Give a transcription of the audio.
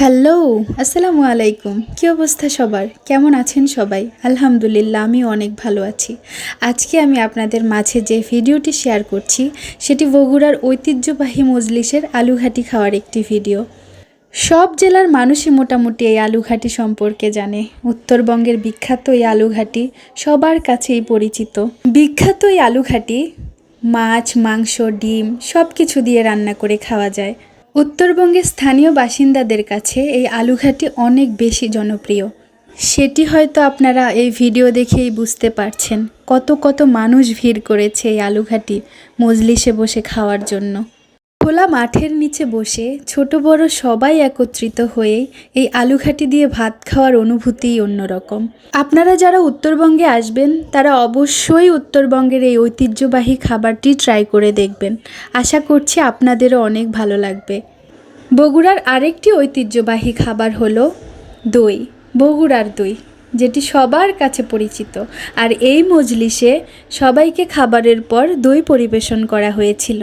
Hello, আসসালামু আলাইকুম। কী অবস্থা সবার? কেমন আছেন সবাই? আলহামদুলিল্লাহ আমি অনেক ভালো আছি। আজকে আমি আপনাদের মাঝে যে ভিডিওটি শেয়ার করছি, সেটি বগুড়ার ঐতিহ্যবাহী মজলিসের আলুঘাটি খাওয়ার একটি ভিডিও। সব জেলার মানুষই মোটামুটি এই আলুঘাটি সম্পর্কে জানে। উত্তরবঙ্গের বিখ্যাত এই আলুঘাটি সবার কাছেই পরিচিত। বিখ্যাত এই আলুঘাটি মাছ, মাংস, ডিম সব কিছু দিয়ে রান্না করে খাওয়া যায়। উত্তরবঙ্গের স্থানীয় বাসিন্দাদের কাছে এই আলুঘাটি অনেক বেশি জনপ্রিয়। সেটি হয়তো আপনারা এই ভিডিও দেখেই বুঝতে পারছেন কত কত মানুষ ভিড় করেছে এই আলুঘাটি মজলিসে বসে খাওয়ার জন্য। খোলা মাঠের নিচে বসে ছোট বড় সবাই একত্রিত হয়ে এই আলুঘাটি দিয়ে ভাত খাওয়ার অনুভূতিই অন্যরকম। আপনারা যারা উত্তরবঙ্গে আসবেন, তারা অবশ্যই উত্তরবঙ্গের এই ঐতিহ্যবাহী খাবারটি ট্রাই করে দেখবেন। আশা করছি আপনাদেরও অনেক ভালো লাগবে। বগুড়ার আরেকটি ঐতিহ্যবাহী খাবার হলো দই, বগুড়ার দই, যেটি সবার কাছে পরিচিত। আর এই মজলিসে সবাইকে খাবারের পর দই পরিবেশন করা হয়েছিল।